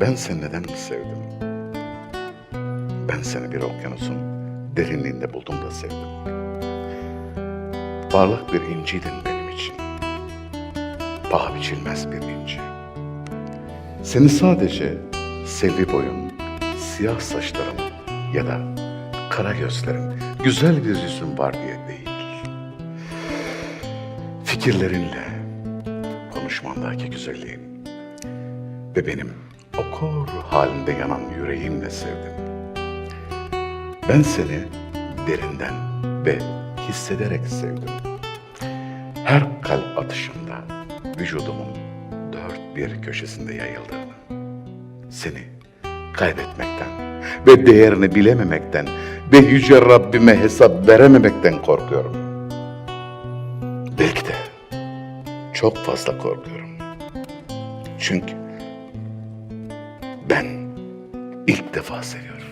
Ben seni neden sevdim? Ben seni bir okyanusun derinliğinde buldum da sevdim. Parlak bir inciydin benim için. Paha biçilmez bir inci. Seni sadece selvi boyun, siyah saçlarım ya da kara gözlerim, güzel bir yüzün var diye değil. Fikirlerinle, konuşmandaki güzelliğin ve benim o kor halinde yanan yüreğimle sevdim. Ben seni derinden ve hissederek sevdim. Her kalp atışında vücudumun dört bir köşesinde yayıldığını, seni kaybetmekten ve değerini bilememekten ve yüce Rabbime hesap verememekten korkuyorum. Belki de çok fazla korkuyorum. Çünkü ilk defa seviyorum.